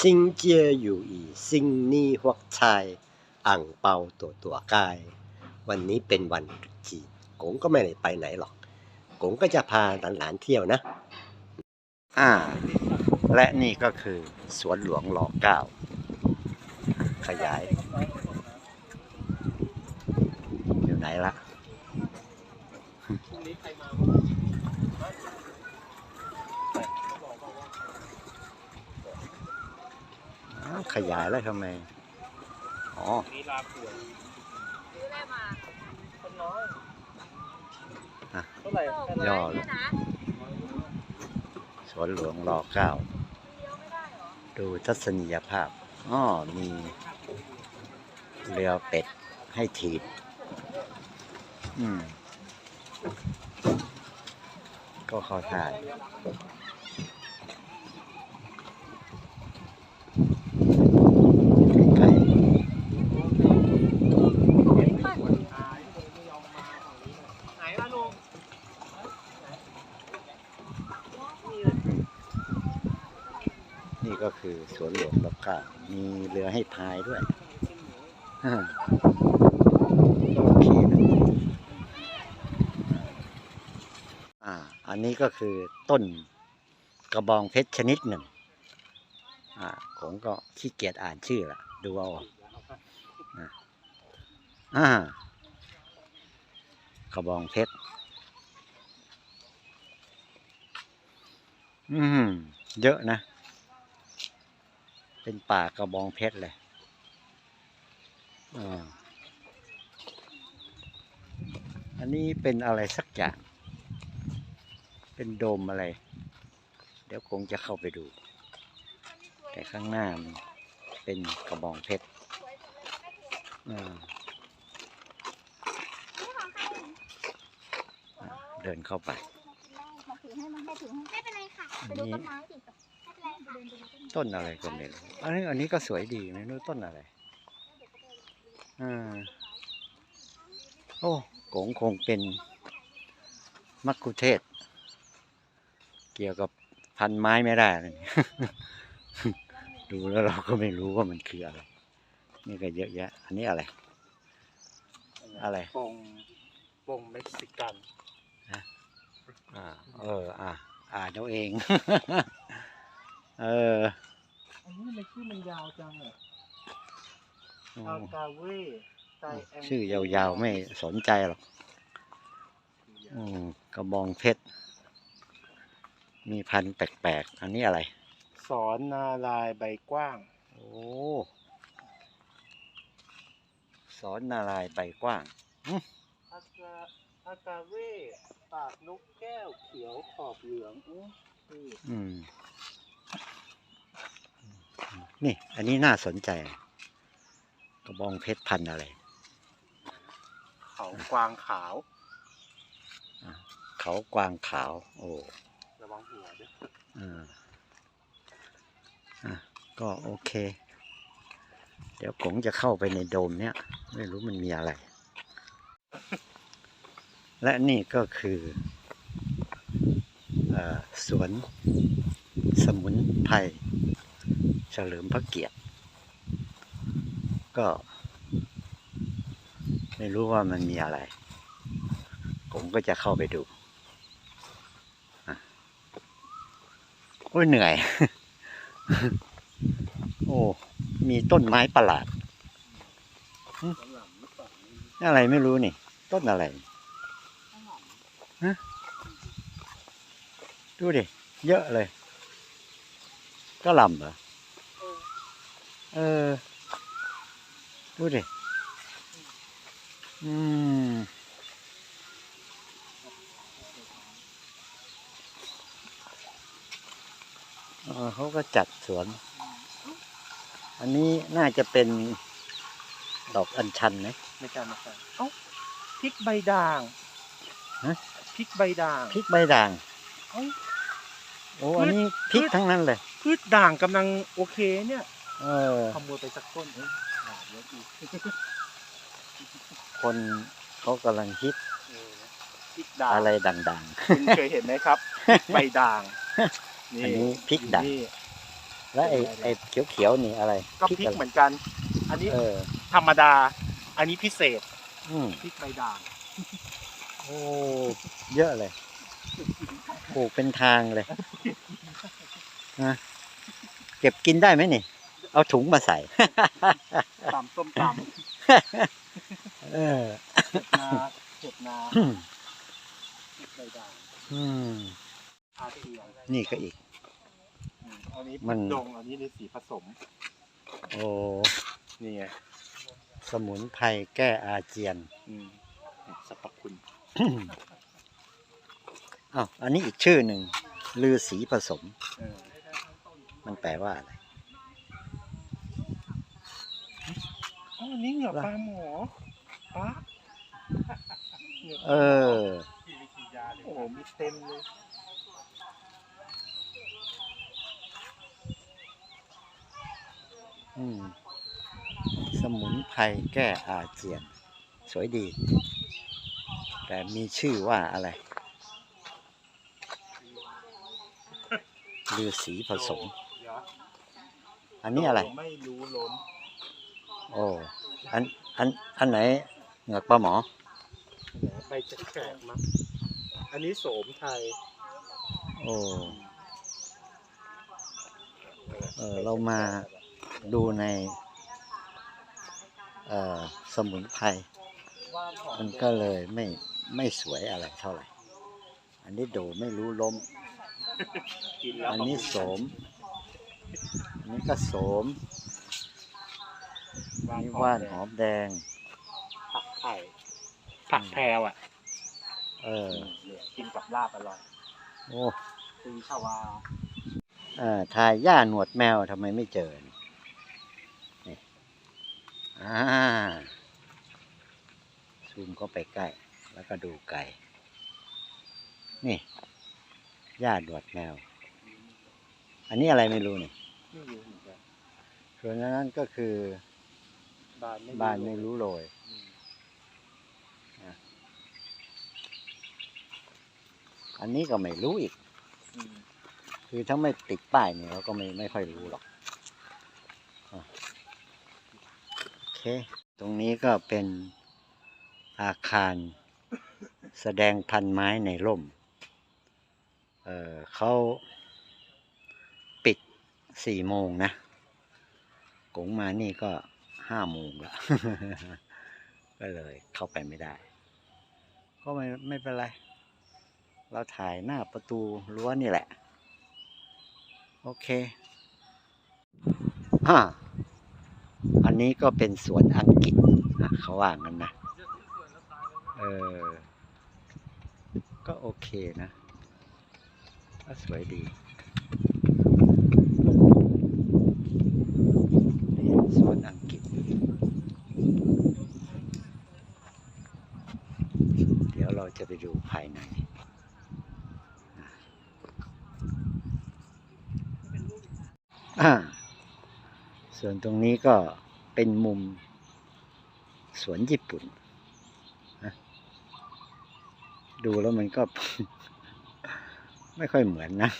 สิงเจียอยู่อีสิงนี่ฮวกชายอ่างเปาตัวตัวกาย วันนี้เป็นวันจีนกงก็ไม่ได้ไปไหนหรอกกงก็จะพาหลานเที่ยวนะ อ่า และนี่ก็คือสวนหลวงรอเก้าขยาย ยายแล้วทำไม อ๋อ นี่ลาป่วยซื้ออะไรมาคนน้อยอะ เท่าไหร่แค่นั้นอยเนี่ยนะสวนหลวงรอเก้า ดูทัศนียภาพอ๋อมีเรือเป็ดให้ถีบ อืม ก็เข้าท่าใกล้ ไหนล่ะลุง ๆนี่ก็คือสวนหลวงรอเก้า มีเรือให้พายด้วยอ่าโอเคนะอ่า อันนี้ก็คือต้นกระบองเพชรชนิดหนึ่ง อ่า ผมก็ขี้เกียจอ่านชื่อละดูเอาอะอ่ากระบองเพชร อืม เยอะนะ เป็นป่ากระบองเพชรเลยอ่าอันนี้เป็นอะไรสักอย่าง เป็นโดมอะไร เดี๋ยวคงจะเข้าไปดู แต่ข้างหน้ามันเป็นกระบองเพชรอ่าอ่าเดินเข้าไปมาถือให้มาให้ถือให้ไม่เป็นไรค่ะอันไปดูนี้ต้นไม้สิไม่เป็นไรค่ะเดินไปดู ต้นไม้ต้นอะไรก็ไม่รู้อันนี้อันนี้ก็สวยดีไม่รู้ต้นอะไรอ่าโอ้กงคงเป็นมักคุเทศก์เกี่ยวกับพันไม้ไม่ได้เลยดูแล้วเราก็ไม่รู้ว่ามันคืออะไร นี่ก็เยอะแยะ อันนี้อะไร อะไรปงปงเม็กซิกันอ่าเออ อ่า อ่านเอาเอง เออ อันนี้มันชื่อมันยาวจังอะอือามกาเว่ไซแมชื่อยาวๆไม่สนใจหรอกอืมกระบองเพชร มีพันธุ์แปลกๆ อันนี้อะไร สอนนาลายใบกว้าง โอ้สอนนารายณ์ใบกว้างอากาอากาเว่ปากนกแก้วเขียวขอบเหลืองอู้นี่อืม นี่ อันนี้น่าสนใจ กระบองเพชรพันธุ์อะไร เขากวางขาว เขากวางขาว โอ้ระวังหัวด้วยอ่าอะก็โอเค เดี๋ยวกงจะเข้าไปในโดมเนี้ย ไม่รู้มันมีอะไร และนี่ก็คือเออสวนสมุนไพร เฉลิมพระเกียรติ ก็ ไม่รู้ว่ามันมีอะไร ผมก็จะเข้าไปดูโอ้ยเหนื่อย โอ้ มีต้นไม้ประหลาด อะไรไม่รู้นี่ ต้นอะไรฮะดูดิ เยอะเลย ก็ลำเหรอ เออ ดูดิ อืมเออเขาก็จัดสวน อันนี้น่าจะเป็นดอกอัญชันไหมไม่ใช่ไม่ใช่เอ้าพริกใบด่างฮะ พริกใบด่าง พริกใบด่าง เอ้า โอ้ อันนี้พริกทั้งนั้นเลย พืชด่างกำลังโอเคเนี่ย เออ ขโมยไปสักต้นเอ้ยด่างเยอะอีกคนเขากำลังฮิตเออพริกด่างอะไรดัง คุณเคยเห็นไหมครับพริกใบด่างอันนี้พริกด่าง นี่แล้วไอ้ไอ้เขียวๆนี่อะไรก็พริกะไเหมือนกัน อันนี้เออ ธรรมดา อันนี้พิเศษอืมพริกใบด่าง โอ้เยอะเลยปลูกเป็นทางเลยนะเก็บกินได้ไหมนี่ เอาถุงมาใส่ ตำส้มตเออำนาเห็ดนาพริกใบด่างอืม อาเทียมนี่ก็อีก อืมอันนี้มัพรินกดงอันนี้ในสีผสม โอ้นี่ไงสมุนไพรแก้อาเจียน อืมสรรพคุณ อ้าวอันนี้อีกชื่อหนึ่งลือสีผสม เออมันแปลว่าอะไร อ๋ออันนี้เหงื่อปลาหมอปลาหงื่ปลาหมเออโอ้โหมีเต็มเลยอืม สมุนไพรแก้อาเจียน สวยดี แต่มีชื่อว่าอะไรลือสีผสม เดี๋ยวอันนี้อะไรไม่รู้ล้น โอ้อันอันอันไหนเหงือกปลาหมอใบจะแขกมั้งอันนี้โสมไทย โอ้เออเรามาดูในเอ่อสมุนไพรว่านหอมมันก็เลยไม่ไม่สวยอะไรเท่าไหร่ อันนี้โดไม่รู้ล้มกินแล้วอันนี้โสม อันนี้ก็โสม อันนี้ว่านหอมแดง ผักไผ่ผักแพรวอะเออเนี่ยกินกับลาบอร่อยโอ้ตีชวาเอ่อทายหญ้าหนวดแมวทำไมไม่เจอนี่นี่อ่าซูมเข้าไปใกล้ แล้วก็ดูไก่ นี่หญ้าหนวดแมว อันนี้อะไรไม่รู้นี่ไม่รู้เหมือนกันส่วนนั้นก็คือ บานไม่บ้านไม่รู้โรยอืมอันนี้ก็ไม่รู้อีกอืมคือถ้าไม่ติดป้ายเนี่ยเราก็ไม่ไม่ค่อยรู้หรอกอะโอเค ตรงนี้ก็เป็นอาคารแสดงพันไม้ในร่ม เออเขาปิดสี่โมงนะกงมานี่ก็ ห้าโมงละก็เลยเข้าไปไม่ได้ ก็ไม่ไม่เป็นไร เราถ่ายหน้าประตูรั้วนี่แหละ โอเคอ่าอันนี้ก็เป็นสวนอังกฤษเขาว่างั้นนะ เออ ก็โอเคนะ ก็สวยดีสวนอังกฤษ เราจะไปดูภายในส่วนตรงนี้ก็เป็นมุมสวนญี่ปุ่น ดูแล้วมันก็ ไม่ค่อยเหมือนนะ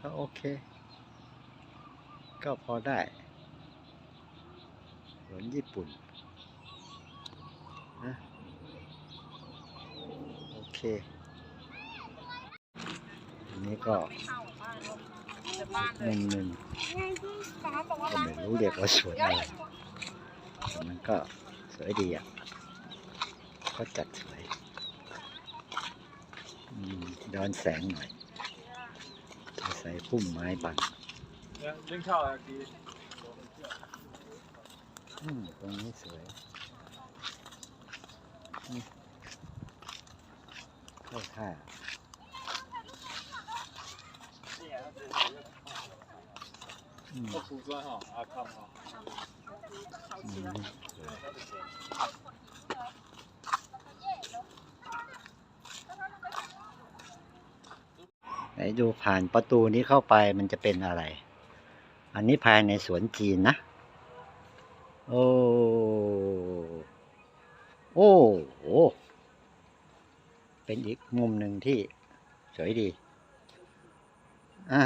ก็โอเค ก็พอได้สวนญี่ปุ่น นะโอเคอันนี้ก็จะบ้านเลมุยมหนึ่งไงที่ฟ้าบอกว่าก็ไม่รู้เรียกว่าสวนอะไรแต่มันก็สวยดีอะเขาจัดสวยอืมย้อนแสงหน่อยใส่พุ่มไม้บังเรื่องชอบดีอืมตรงนี้สวยอืม เข้าท่าอืมก็ถูกด้วยหรออาคำหรออืมสวยไหนดูผ่านประตูนี้เข้าไปมันจะเป็นอะไร อันนี้ภายในสวนจีนนะ โอ้ โอ้โห เป็นอีกมุมหนึ่งที่สวยดี อ่า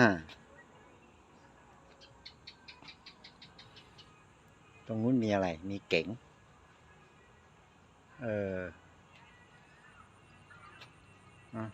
ตรงนู้นมีอะไร มีเก๋ง เอออะ